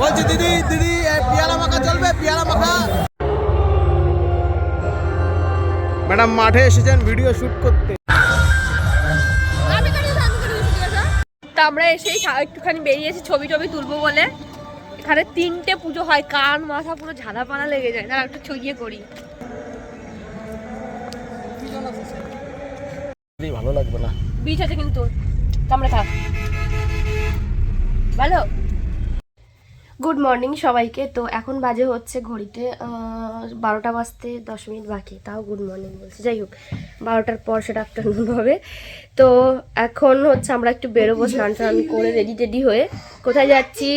বলছি দিদি দিদি পিয়ালা মাখা চলবে পিয়ালা মাখা। ম্যাডাম মাঠে এসেছেন ভিডিও শুট করতে। তা আমরা এসেই একটুখানি বেরিয়েছি ছবি টবি তুলবো বলে। এখানে তিনটে পুজো হয় কান মাথা পুরো ঝালা পালা লেগে যায়। না একটু ছড়িয়ে করি ভালো লাগবে না। বিচ আছে কিন্তু কামড়ে থাক। ভালো? গুড মর্নিং সবাইকে। তো এখন বাজে হচ্ছে ঘড়িতে বারোটা বাজতে দশ মিনিট বাকি। তাও গুড মর্নিং বলছি। যাই হোক, বারোটার পর সেটা আফটারনুন হবে। তো এখন হচ্ছে আমরা একটু বেরোবো, স্নান টান করে রেডি টেডি হয়ে। কোথায় যাচ্ছি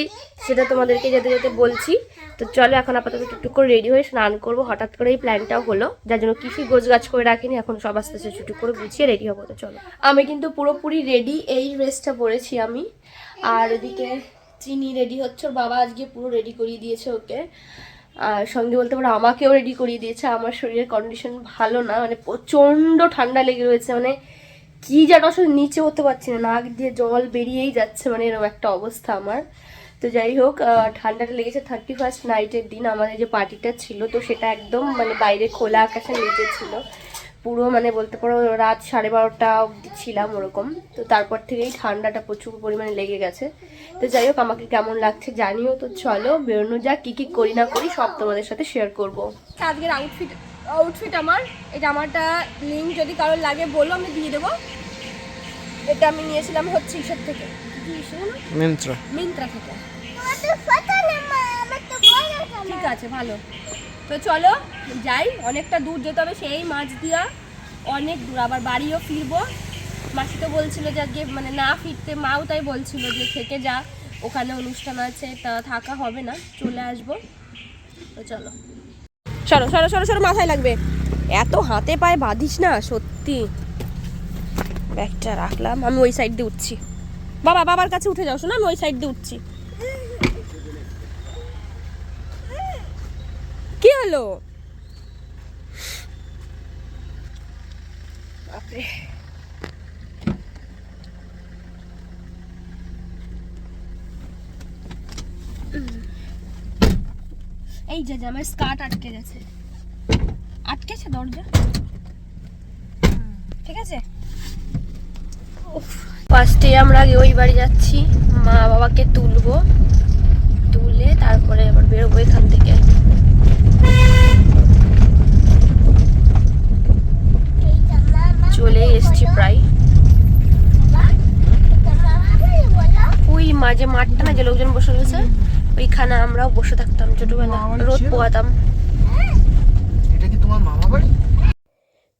সেটা তোমাদেরকে যেতে যেতে বলছি। তো চলো এখন আপাতত একটু করে রেডি হয়ে স্নান করব। হঠাৎ করে এই প্ল্যানটাও হলো। যার জন্য কিছু গোছ গাছ করে রাখিনি, এখন সব আস্তে আস্তে ছুটি করে গুছিয়ে রেডি হব। তো চলো। আমি কিন্তু পুরোপুরি রেডি এই ড্রেসটা পরেছি আমি। আর এদিকে চিনি রেডি হচ্ছে, ওর বাবা আজকে পুরো রেডি করিয়ে দিয়েছে ওকে। আর সঙ্গে বলতে পারো আমাকেও রেডি করিয়ে দিয়েছে, আমার শরীরের কন্ডিশন ভালো না মানে প্রচণ্ড ঠান্ডা লেগে রয়েছে মানে কি যেন আসলে নিচে হতে পারছি না, নাক দিয়ে জল বেরিয়েই যাচ্ছে মানে এরকম একটা অবস্থা আমার। তো যাই হোক ঠান্ডাটা লেগেছে থার্টি ফার্স্ট নাইটের দিন আমাদের যে পার্টিটা ছিল, তো সেটা একদম মানে বাইরে খোলা আকাশের নিচে ছিল। পুরো মানে বলতে পারো রাত সাড়ে বারোটা অবধি ছিলাম ওরকম। তো তারপর থেকেই ঠান্ডাটা প্রচুর পরিমাণে লেগে গেছে। তো যাই হোক আমাকে কেমন লাগছে জানিও। তো চলো বেরোনো যাক কী কী করি না করি সব তোমাদের সাথে শেয়ার করব। আজকের আউটফিট আউটফিট আমার এই জামাটা লিঙ্ক যদি কারোর লাগে বলো আমি দিয়ে দেবো। এটা আমি নিয়েছিলাম হচ্ছে ইসের থেকে। মিন্ত্রা। মিন্ত্রা থেকে। ঠিক আছে ভালো। তো চলো, যাই, অনেকটা দূর যেতে হবে সেই মাছ দিয়া। অনেক দূর, আবার বাড়িও ফিরবো। মাসি তো বলছিল যে আজকে মানে না ফিরতে, মাও তাই বলছিল যে থেকে যা, ওখানে অনুষ্ঠান আছে, তা থাকা হবে না, চলে আসব। তো চলো। সরো সরো সরো সরো মাথায় লাগবে। এত হাতে পায়ে বাঁধিস না, সত্যি। ব্যাগটা রাখলাম, আমি ওই সাইড দিয়ে উঠছি। বাবা, বাবার কাছে উঠে যাও, শোনো, আমি ওই সাইড দিয়ে উঠছি কি হলো বাপরে। এই যে আমার স্কার্ট আটকে গেছে। আটকেছে দরজা? ঠিক আছে? ফার্স্টে আমরা আগে ওই বাড়ি যাচ্ছি। মা বাবাকে তুলবো। তুলে তারপরে আবার বেরোবো এখান থেকে। চলে এসছি প্রায়। ওই মাঝে মাঠটা না যে লোকজন বসে রয়েছে ওইখানে আমরাও বসে থাকতাম ছোটবেলা রোদ পোয়াতাম। এটা কি তোমার মামা বাড়ি?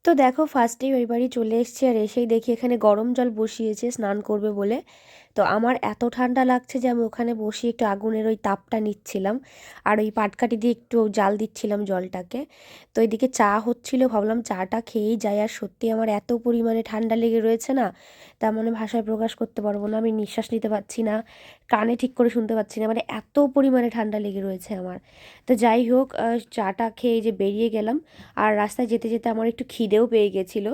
তো দেখো ফার্স্টেই ওই বাড়ি চলে এসেছি আর এসেই দেখি এখানে গরম জল বসিয়েছে স্নান করবে বলে। তো আমার এত ঠান্ডা লাগছে যে আমি ওখানে বসে একটু আগুনের ওই তাপটা নিচ্ছিলাম আর ওই পাটকাঠি দিয়ে একটু জাল দিচ্ছিলাম জলটাকে। তো এদিকে চা হচ্ছিল, ভাবলাম চাটা খেয়েই যাই। আর সত্যি আমার এত পরিমাণে ঠান্ডা লেগে রয়েছে না তা মানে ভাষায় প্রকাশ করতে পারব না, আমি নিঃশ্বাস নিতে পারছি না, কানে ঠিক করে শুনতে পাচ্ছি না মানে এত পরিমাণে ঠান্ডা লেগে রয়েছে আমার। তো যাই হোক চাটা খেয়ে যে বেরিয়ে গেলাম। আর রাস্তায় যেতে যেতে আমার একটু খিদেও পেয়ে গেছিল।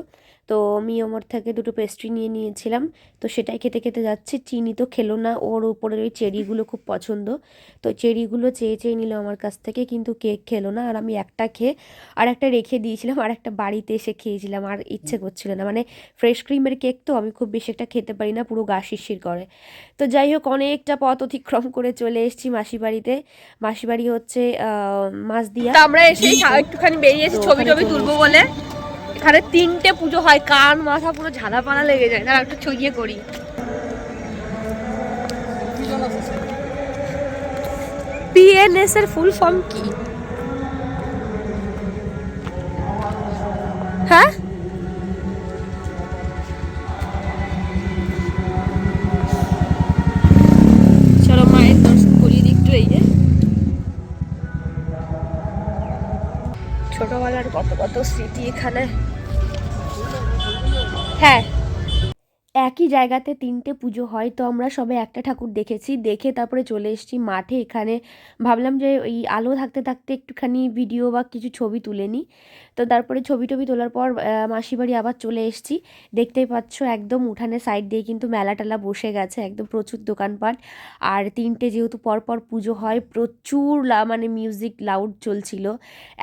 তো আমি ওমর থেকে দুটো পেস্ট্রি নিয়ে নিয়েছিলাম। তো সেটাই খেতে খেতে যাচ্ছি। চিনি তো খেলো না। ওর উপরের ওই চেরিগুলো খুব পছন্দ। তো চেরিগুলো চেয়ে চেয়ে নিল আমার কাছ থেকে কিন্তু কেক খেলো না। আর আমি একটা খেয়ে আর একটা রেখে দিয়েছিলাম। আর একটা বাড়িতে এসে খেয়েছিলাম। আর ইচ্ছে করছিল না। মানে ফ্রেশ ক্রিমের কেক তো আমি খুব বেশি একটা খেতে পারি না। পুরো গা শিরশির করে। তো যাই হোক অনেকটা পথ অতিক্রম করে চলে এসেছি মাসি বাড়িতে। মাসি বাড়ি হচ্ছে মাছ দিয়া। আমরা এসেই একটুখানি বেরিয়েছি ছবি টবি তুলবো বলে। এখানে তিনটে পুজো হয়, কান, মাথা পুরো ঝালা পালা লেগে যায়। না একটু ছড়িয়ে করি পিএনএস এর ফুল ফর্ম কি? হ্যাঁ? করিয়ে দিই একটু এই যে। ছোটবেলার কত কত স্মৃতি এখানে। হ্যাঁ। একই জায়গাতে তিনটে পুজো হয়, তো আমরা সবাই একটা ঠাকুর দেখেছি। দেখে তারপরে চলে এসেছি মাঠে। এখানে ভাবলাম যে ওই আলো থাকতে থাকতে একটুখানি ভিডিও বা কিছু ছবি তুলে নিই। তো তারপরে ছবি টবি তোলার পর আহ, মাসি বাড়ি আবার চলে এসেছি। দেখতেই পাচ্ছ একদম উঠানে সাইড দিয়ে কিন্তু মেলা টেলা বসে গেছে একদম প্রচুর দোকানপাট। আর তিনটে যেহেতু পরপর পুজো হয় প্রচুর মানে মিউজিক লাউড চলছিল।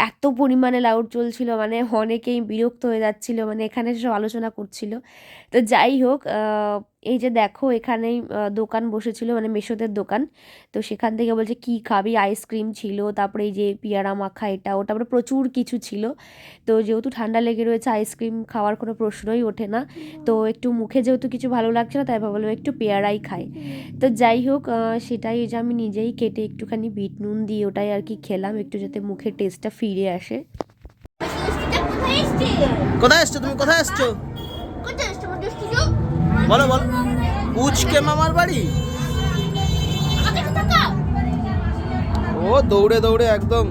এত পরিমাণে লাউড চলছিল মানে অনেকেই বিরক্ত হয়ে যাচ্ছিল মানে এখানে সব আলোচনা করছিল। তো যাই হোক এই যে দেখো এখানেই দোকান বসেছিল মানে মেশোদের দোকান। তো সেখান থেকে বলছে কি খাবি? আইসক্রিম ছিল তারপরে এই যে পিয়ারা মাখা এটা ওটা তারপরে প্রচুর কিছু ছিল। তো যেহেতু ঠান্ডা লেগে রয়েছে আইসক্রিম খাওয়ার কোনো প্রশ্নই ওঠে না। তো একটু মুখে যেহেতু কিছু ভালো লাগছে না তাই ভাবলাম একটু পেয়ারাই খাই। তো যাই হোক সেটাই যে আমি নিজেই কেটে একটুখানি বিট নুন দিয়ে ওটাই আর কি খেলাম একটু যাতে মুখের টেস্টটা ফিরে আসে। কোথায় এসছো? তুমি কোথায় এসছো? বলো বলো। উচকে মামার বাড়ি? ও দৌড়ে দৌড়ে একদম।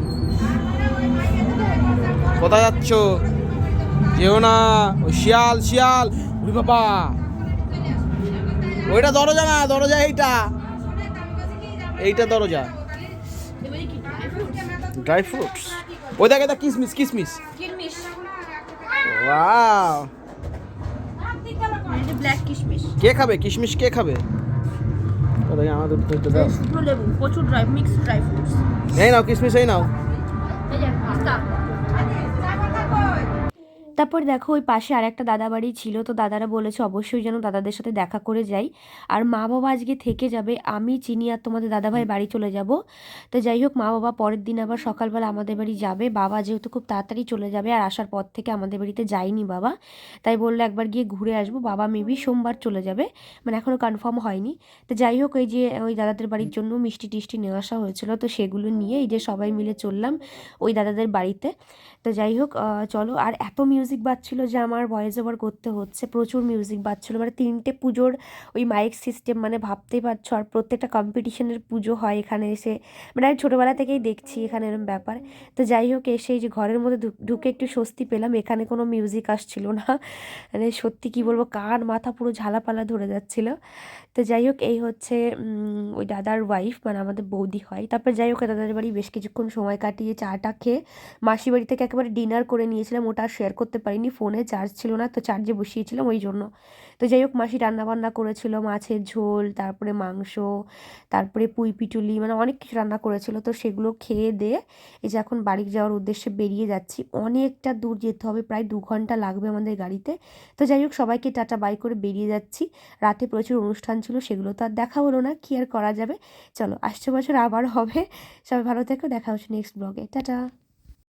কোথায় যাচ্ছ? যেও না। ও শিয়াল শিয়াল। উরি বাবা। ওইটা দরজা না দরজা এইটা। এইটা দরজা। ড্রাই ফ্রুটস ওই দেখে দেখ কিসমিস কিসমিস। ওয়াও কে খাবে? কিশমিশ কে খাবে? ওদের আমাদের তো দুটো দাও। লেবু প্রচুর ড্রাই মিক্স ড্রাই ফ্রুটস এই নাও কিশমিশ এই নাও। এই যে তারপর দেখো ওই পাশে আর একটা দাদা বাড়ি ছিল তো দাদারা বলেছে অবশ্যই যেন দাদাদের সাথে দেখা করে যাই। আর মা বাবা আজকে থেকে যাবে আমি চিনি আর তোমাদের দাদাভাই বাড়ি চলে যাব। তো যাই হোক মা বাবা পরের দিন আবার সকালবেলা আমাদের বাড়ি যাবে। বাবা যেহেতু খুব তাড়াতাড়ি চলে যাবে আর আসার পর থেকে আমাদের বাড়িতে যায়নি বাবা তাই বলল একবার গিয়ে ঘুরে আসব। বাবা মেবি সোমবার চলে যাবে মানে এখনও কনফার্ম হয়নি। তো যাই হোক ওই যে ওই দাদাদের বাড়ির জন্য মিষ্টি টিষ্টি নিয়ে আসা হয়েছিল তো সেগুলো নিয়ে এই যে সবাই মিলে চললাম ওই দাদাদের বাড়িতে। তো যাই হোক চলো আর এত মিউজিক বাজছিল যে আমার ভয়েস ওভার করতে হচ্ছে, প্রচুর মিউজিক বাজছিল মানে তিনটে পুজোর ওই মাইক সিস্টেম মানে ভাবতেই পারছ, আর প্রত্যেকটা কম্পিটিশনের পুজো হয় এখানে এসে। মানে আমি ছোটোবেলা থেকেই দেখছি এখানে এরকম ব্যাপার। তো যাই হোক, এসে এই যে ঘরের মধ্যে ঢুক- একটু স্বস্তি পেলাম, এখানে কোনো মিউজিক আসছিল না। মানে সত্যি কি বলব, কান, মাথা পুরো ঝালাপালা ধরে যাচ্ছিল। তো যাই হোক, এই হচ্ছে ওই দাদার ওয়াইফ মানে আমাদের বৌদি হয়। তারপর যাই হোক, দাদার বাড়ি বেশ কিছুক্ষণ সময় কাটিয়ে চাটা খেয়ে মাসি বাড়ি থেকে একেবারে ডিনার করে নিয়েছিলাম। ওটা শেয়ার করতে পারিনি, ফোনে চার্জ ছিল না, তো চার্জে বসিয়েছিলাম ওই জন্য। তো যাই হোক, মাসি রান্নাবান্না করেছিল, মাছের ঝোল, তারপরে মাংস, তারপরে পুঁই পিটুলি মানে অনেক কিছু রান্না করেছিল। তো সেগুলো খেয়ে দিয়ে এই যে এখন বাড়ি যাওয়ার উদ্দেশ্যে বেরিয়ে যাচ্ছি। অনেকটা দূর যেতে হবে, প্রায় দু ঘণ্টা লাগবে আমাদের গাড়িতে। তো যাই হোক, সবাইকে টাটা বাই করে বেরিয়ে যাচ্ছি। রাতে প্রচুর অনুষ্ঠান ছিল, সেগুলো তো আর দেখা হলো না, কি আর করা যাবে? চলো, আসছে বছর আবার হবে। সবাই ভালো থেকো, দেখা হচ্ছে নেক্সট ব্লগে টাটা!